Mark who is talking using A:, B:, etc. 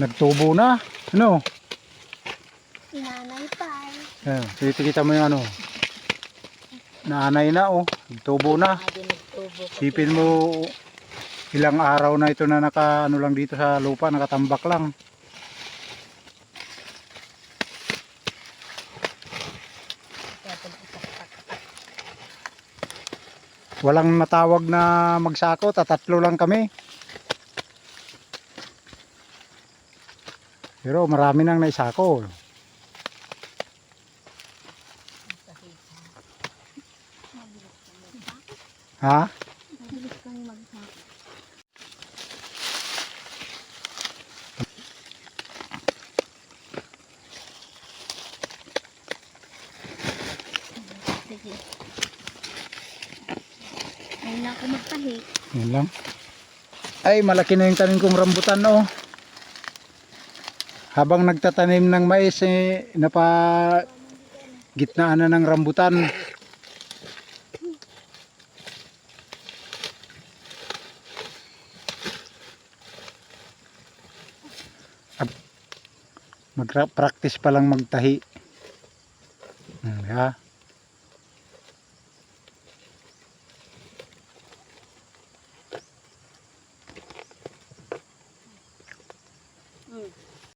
A: Nagtubo na. Ano?
B: Nanay pa.
A: Ayan, titikita mo yung ano. Naanay na oh. Nagtubo na. Sipin mo ilang araw na ito na naka ano lang dito sa lupa, nakatambak lang. Walang natawag na magsako, tatatlo lang kami. Pero marami nang naisako. Ha?
B: Ayun na ako magtahi.
A: Yan lang. Ay, malaki na yung tanim kong rambutan, oh habang nagtatanim ng mais eh, napa gitnaan na ng rambutan mag-practice pa lang magtahi. Hmm, ha? Mm.